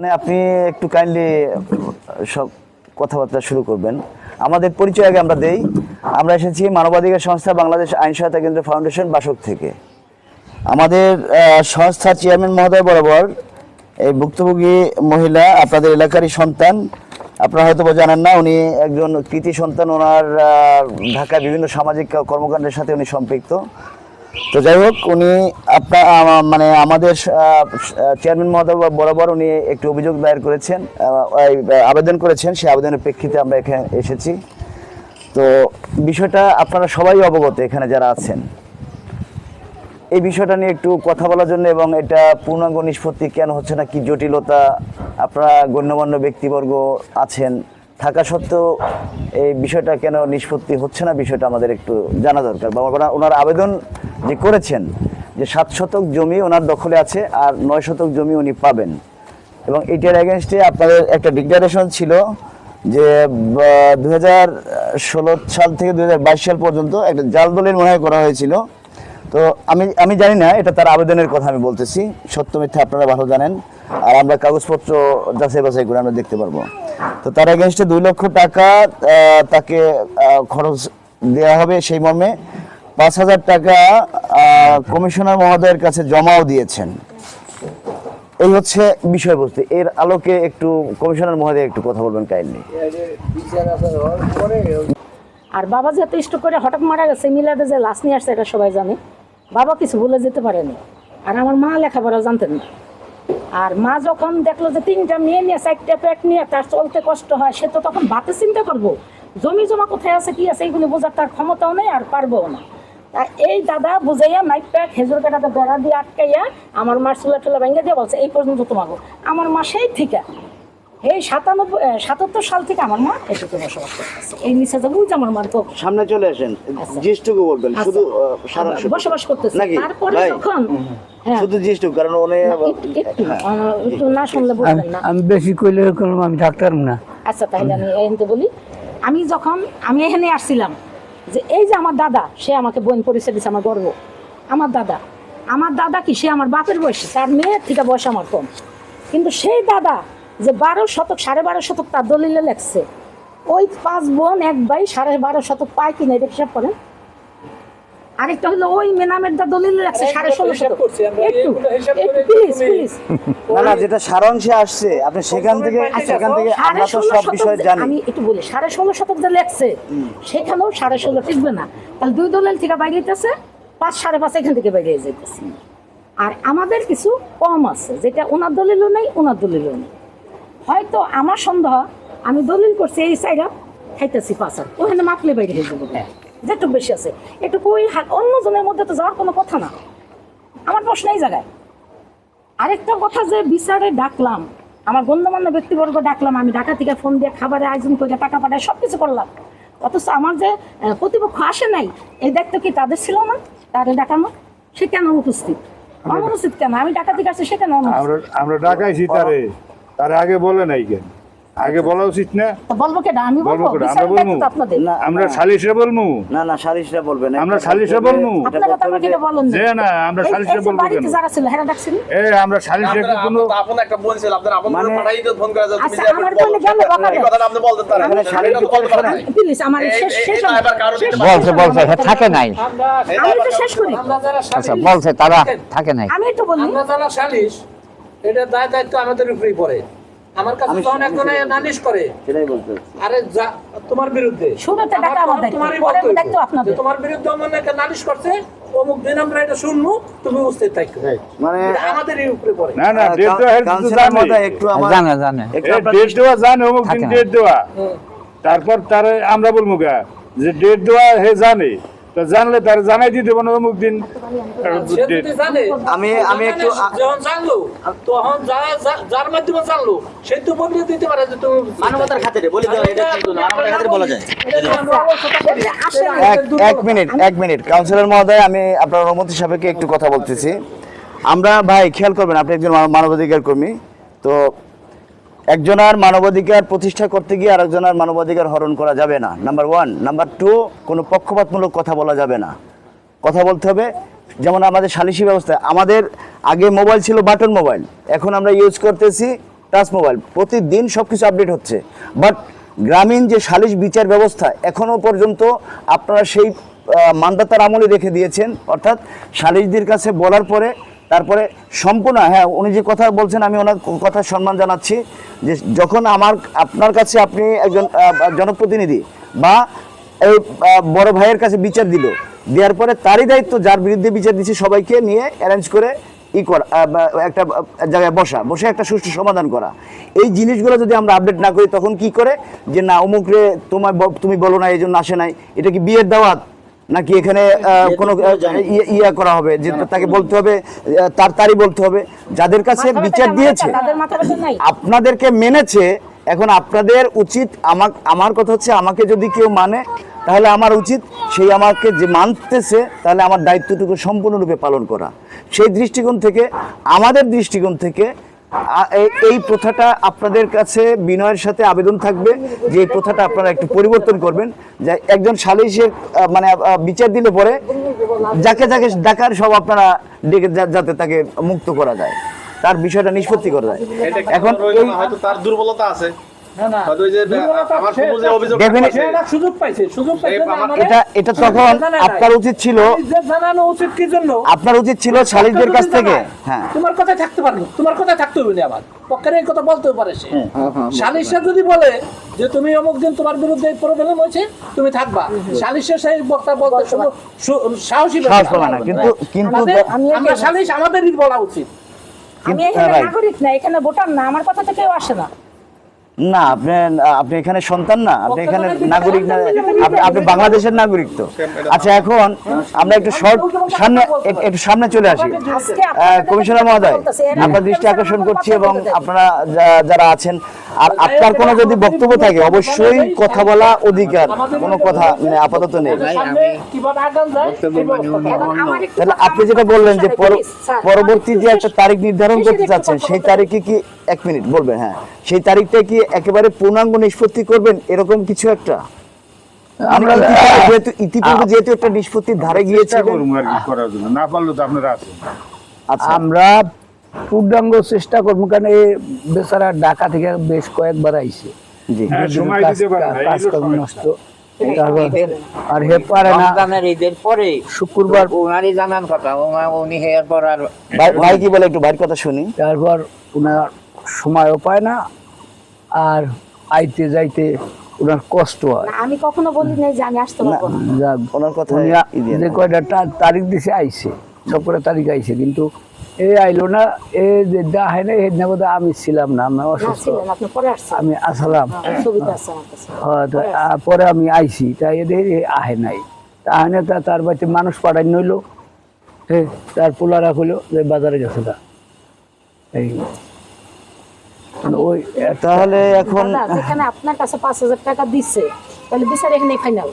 মানে আপনি একটু কাইন্ডলি সব কথাবার্তা শুরু করবেন। আমাদের পরিচয় আগে আমরা দেই। আমরা এসেছি মানবাধিকার সংস্থা বাংলাদেশ আইন সহায়তা কেন্দ্র ফাউন্ডেশন বাসক থেকে। আমাদের সংস্থার চেয়ারম্যান মহোদয় বরাবর এই ভুক্তভোগী মহিলা, আপনাদের এলাকারই সন্তান। আপনারা হয়তো জানেন না, উনি একজন কৃতি সন্তান। ওনার ঢাকায় বিভিন্ন সামাজিক কর্মকাণ্ডের সাথে উনি সম্পৃক্ত। তো যাই হোক, উনি আপনার মানে আমাদের চেয়ারম্যান মহোদয় বরাবর উনি একটি অভিযোগ দায়ের করেছেন আবেদন করেছেন, সেই আবেদনের প্রেক্ষিতে আমরা এখানে এসেছি। তো বিষয়টা আপনারা সবাই অবগত এখানে যারা আছেন। এই বিষয়টা নিয়ে একটু কথা বলার জন্য এবং এটা পূর্ণাঙ্গ নিষ্পত্তি কেন হচ্ছে না, কি জটিলতা, আপনারা গণ্যমান্য ব্যক্তিবর্গ আছেন থাকা সত্ত্বেও এই বিষয়টা কেন নিষ্পত্তি হচ্ছে না, বিষয়টা আমাদের একটু জানা দরকার। বা ওনার- আবেদন যে করেছেন যে সাত শতক জমি ওনার দখলে আছে আর নয় শতক জমি উনি পাবেন। এবং এটার এগেনস্টে আপনাদের একটা ডিক্লারেশন ছিল যে দু হাজার ষোলো সাল থেকে দু হাজার বাইশ সাল পর্যন্ত একটা জাল দলিল মনে হয় করা হয়েছিল। তো আমি আমি জানি না, এটা তার আবেদনের কথা আমি বলতেছি। সত্য মিথ্যা আপনারা ভালো জানেন। আর আমরা কাগজপত্র যাচাই বাছাই করে আমরা দেখতে পারব। তো তার এগেনস্টে দুই লক্ষ টাকা তাকে খরচ দেওয়া হবে সেই মর্মে। পাঁচ হাজার টাকা কমিশনার মহোদয়ের কাছে জমাও দিয়েছেন। এই হচ্ছে বিষয়বস্তু। এর আলোকে একটু কমিশনার মহোদয় একটু কথা বলবেন কাইন্ডলি আর বাবা যে এত ইষ্ট করে হঠাৎ মারা গেছে, মিলাদে যে লাশ নিয়ে আসছে, এটা সবাই জানে। বাবা কিছু বলে যেতে পারেনি। আর আমার মা লেখাপড়া জানতেন না। আর মা যখন দেখল যে তিনটা মেয়ে নিয়ে, চারটা পেট নিয়ে তার চলতে কষ্ট হয়, সে তো তখন বাতে চিন্তা করব, জমি জমা কোথায় আছে, কি আছে এইগুলি বোঝার তার ক্ষমতাও নেই আর পারব না। তা এই দাদা বুঝাইয়া মাইক প্যাক হেজুর কাটাতে বেড়া দিয়ে আটকাইয়া আমার মার চুলা টুলা ভেঙে দিয়ে বলছে, এই পর্যন্ত তোমাকে আমার মা সেই থেকে এই সাতানব্বই সাতাত্তর সাল থেকে আমার মা এটুকু বসবাস করতেছে। এই নিচে যে আমার মার তো সামনে চলে আসেন জিষ্টুকু বলবেন শুধু বসবাস করতেছে। তারপরে যখন হ্যাঁ। শুধু জিষ্টুকু কারণ উনি একটু একটু আহ, একটু না শুনলে বুঝবেন না। আমি বেশি কইলে আমি ডাক্তার না। আচ্ছা তাহলে আমি এখানে বলি। আমি যখন আমি এখানে আসছিলাম যে এই যে আমার দাদা সে আমাকে বোন পরিচয় দিচ্ছে আমার গর্ব আমার দাদা। আমার দাদা কি? সে আমার বাপের বয়সী। তার মেয়ের থেকে বয়স আমার কম। কিন্তু সেই দাদা যে বারো শতক সাড়ে বারো শতক তার দলিলে লেখছে। ওই পাঁচ বোন এক ভাই সাড়ে বারো শতক পায় কিনা এটা হিসাব করেন। আরেকটা হলো ওই মেনামের দা দলিলে লেখছে সাড়ে ষোলো শতক। একটু প্লিজ প্লিজ না না যেটা সারাংশে আসছে আপনি সেখান থেকে সেখান থেকে আমরা তো সব বিষয় জানি। আচ্ছা, আমি একটু বলি সাড়ে ষোলো শতক যে লেখছে সেখানেও সাড়ে ষোলো টিকবে না। তাহলে দুই দলিল থেকে বাইরে যেতেছে পাঁচ সাড়ে পাঁচ এখান থেকে বাইরে যেতেছে আর আমাদের কিছু কম আছে যেটা ওনার দলিলও নেই ওনার দলিলও নেই। হয়তো আমার সন্দেহ আমি দলিল করছি এই সাইডা খাইতেছি পাঁচ ওখানে মাপলে বাইরে হয়ে যাব। যেটুকু বেশি আছে। একটু ওই হাত অন্য জনের মধ্যে তো যাওয়ার কোনো কথা না। আমার প্রশ্ন এই জায়গায়। আরেকটা কথা যে বিচারে ডাকলাম আমার গণ্যমান্য ব্যক্তিবর্গ ডাকলাম আমি ঢাকা থেকে ফোন দিয়ে খাবারের আয়োজন করে টাকা পাঠায় সব কিছু করলাম। অথচ আমার যে প্রতিপক্ষ আসে নাই এই দায়িত্ব কি তাদের ছিল না? তাদের ডাকানো? সে কেন উপস্থিত? অনুপস্থিত কেন? আমি ঢাকা থেকে আসছি সে কেন আমরা ডাকাইছি তারে। তারে আগে বলে নাই কেন? আগে বলা উচিত না? বলব কেন আমি বলব? বলব আমরা বলব? তো আমরা সালিশে বলমু না না সালিশরা বলবেন আমরা সালিশে বলব? তো যে না আমরা সালিশে বলব বাড়িতে কেন? যারা ছিল হেরা ডাকছেন? এ আমরা সালিশে আপনার- কোনো আপনার একটা বোন ছিল, আপনার আপন মানে- পাঠাই তো ফোন করে আচ্ছা, আমার গেল বাবা এই আপনি বলতে পারেন। তো বলতে পারেন প্লিজ আমার শেষ শেষ। বলছে বলছে থাকে নাই। আমি তো শেষ করি। আচ্ছা বলছে তারা থাকে নাই। আমি একটু বলি। আমরা যারা সালিশ এটা দায় দায়িত্ব আমাদের উপরেই পড়ে। আমার কাছে যখন একজনে নালিশ করে। সেটাই বলতে আরে যা- তোমার বিরুদ্ধে। শুরুতে আমার তোমার- তোমারই পরে বক্তব্য। আপনাদের। তোমার বিরুদ্ধে অমন একটা নালিশ করছে অমুক দিন আমরা এটা শুনব তুমি উপস্থিত থাকো। মানে আমাদেরই উপরে পড়ে। না না ডেট দেওয়া হেড কাউন্সিলর একটু আমার জানে জানে। একটু এ আপনার ডেট দেওয়া জানে অমুক দিন ডেট দেওয়া। তারপর তার আমরা বলব গা যে ডেট দেওয়া হে জানে। তো জানলে তার জানাই দিতে পারব অমুক দিন আমি- আমি একটু- যখন জানলো তখন যার মাধ্যমে জানলো সে তো বলে দিতে পারে যে তুমি মানবতার খাতিরে বলে দেওয়া এটা কিন্তু না, মানবতার খাতিরে বলা যায়। আমরা। এক এক মিনিট এক মিনিট। কাউন্সিলর মহোদয় আমি আপনার অনুমতি সাপেক্ষে একটু কথা বলতেছি। আমরা ভাই খেয়াল করবেন আপনি একজন মানবাধিকার কর্মী তো একজনের মানবাধিকার প্রতিষ্ঠা করতে গিয়ে আরেকজনের মানবাধিকার হরণ করা যাবে না। নাম্বার ওয়ান নাম্বার টু কোনো পক্ষপাতমূলক কথা বলা যাবে না। কথা বলতে হবে, যেমন আমাদের সালিসি ব্যবস্থা, আমাদের আগে মোবাইল ছিল বাটন মোবাইল এখন আমরা ইউজ করতেছি টাচ মোবাইল প্রতিদিন সব কিছু আপডেট হচ্ছে। বাট গ্রামীণ যে সালিশ বিচার ব্যবস্থা এখনও পর্যন্ত আপনারা সেই মান্দাতার আমলে রেখে দিয়েছেন। অর্থাৎ সালিশদের কাছে বলার পরে তারপরে সম্পূর্ণ হ্যাঁ উনি যে কথা বলছেন, আমি ওনার কথা সম্মান জানাচ্ছি যে যখন আমার, আপনার কাছে আপনি একজন জনপ্রতিনিধি বা এই বড় ভাইয়ের কাছে বিচার দিল, দেওয়ার পরে তারই দায়িত্ব যার বিরুদ্ধে বিচার দিচ্ছে সবাইকে নিয়ে অ্যারেঞ্জ করে ই করা একটা জায়গায় বসা, বসে একটা সুষ্ঠু সমাধান করা। এই জিনিসগুলো যদি আমরা আপডেট না করি, তখন কি করে? যে না, অমুক রে তোমার তুমি বলো না, এই জন্য আসে নাই। এটা কি বিয়ের দাওয়াত? নাকি এখানে আহ, কোনো ইয়ে- ইয়া করা হবে যে তাকে বলতে হবে তার তারই বলতে হবে। যাদের কাছে বিচার দিয়েছে এটা, তাদের মাথা ব্যথা নাই। আপনাদেরকে মেনেছে এখন আপনাদের উচিত আমার আমার কথা হচ্ছে আমাকে যদি কেউ মানে তাহলে আমার উচিত সেই আমাকে যে মানতেছে তাহলে আমার দায়িত্বটুকু সম্পূর্ণরূপে পালন করা। সেই দৃষ্টিকোণ থেকে আমাদের দৃষ্টিকোণ থেকে এই- প্রথাটা আপনাদের কাছে বিনয়ের সাথে আবেদন থাকবে যে এই প্রথাটা আপনারা একটু পরিবর্তন করবেন। যে একজন সালিশের মানে বিচার দিলে পরে যাকে যাকে ডাকার সব আপনারা ডেকে যাতে তাকে মুক্ত করা যায়। তার বিষয়টা নিষ্পত্তি করা যায়। এখন হয়তো তার দুর্বলতা আছে? না না। হয়তো ওই যে দুর্বলতা আমার সে- শুধু যে অভিযোগ Definitely- সে একটা সুযোগ পাইছে সুযোগ পাইছে না আমাদের- এটা এটা তখন আপনার উচিত ছিল সালিশদের জানানো উচিত কি জন্য? আপনার উচিত ছিল সালিশদের কাছ থেকে। হ্যাঁ। তোমার কথা থাকতে পারে তোমার কথা থাকতে হবে না পক্ষের এই কথা বলতেও পারে সে। সালিশে যদি বলে যে তুমি অমুক দিন তোমার বিরুদ্ধে প্রবলেম হয়েছে তুমি থাকবা। সালিশে সেই বক্তা বলতে সাহসী সাহস না কিন্তু কিন্তু আমরা সালিশ আমাদেরই বলা উচিত। আমি এখানে নাগরিক না এখানে ভোটার না আমার কথা তো কেউ আসে না। না আপনি আপনি এখানে সন্তান না আপনি এখানে নাগরিক না আপনি বাংলাদেশের নাগরিক তো। আচ্ছা এখন আমরা একটু শর্ট সামনে একটু সামনে চলে আসি। কমিশনার মহোদয় আপনার দৃষ্টি আকর্ষণ করছি এবং আপনারা যা- যারা আছেন আর আপনার কোনো যদি বক্তব্য থাকে অবশ্যই কথা বলা অধিকার। কোনো কথা মানে আপাতত নেই। তাহলে আপনি যেটা বললেন যে। পরবর্তী যে একটা তারিখ নির্ধারণ করতে চাচ্ছেন সেই তারিখে কি এক মিনিট বলবেন হ্যাঁ। সেই তারিখটা কি একেবারে পূর্ণাঙ্গ নিষ্পত্তি করবেন এরকম কিছু একটা? আমরা যেহেতু ইতিপূর্বে যেহেতু একটা নিষ্পত্তির ধারে চেষ্টা গিয়েছিলেন করব আর কি করার জন্য না পারলে তো আপনারা আছেন আচ্ছা। আমরা পূর্ণাঙ্গ চেষ্টা করব কারণ এই বেচারা ঢাকা থেকে বেশ কয়েকবার আইছে জি। হ্যাঁ, কাজকর্ম নষ্ট। তারপর আর হে পারে না। ঈদের পরে শুক্রবার উনারই জানান কথা উনি হেয়ার পর আর ভাই ভাই কি বলে একটু ভাইয়ের কথা শুনি। তারপর ওনার সময়ও পায় না আর আইতে যাইতে ওনার কষ্ট হয়। আমি কখনো বলি নাই যে আমি আসতে পারব না। ওনার কথা যে কয়টা তারিখ দিছে আইছে। সব কটা তারিখ আইছে কিন্তু এ আইলো না এ যে দেখায় না এর নেব আমি ছিলাম না আমি অসুস্থ। আমি আসলাম। হ্যাঁ, পরে আমি আইছি তাই এদের আহে নাই। তা আহে না তা তার বাড়িতে মানুষ পাঠাই নইলো হ্যাঁ তার পোলারা হইল যে বাজারে গেছে তা এই। ওই তাহলে এখন আপনার কাছে পাঁচ হাজার টাকা দিচ্ছে তাহলে বিচার এখানে ফাইনাল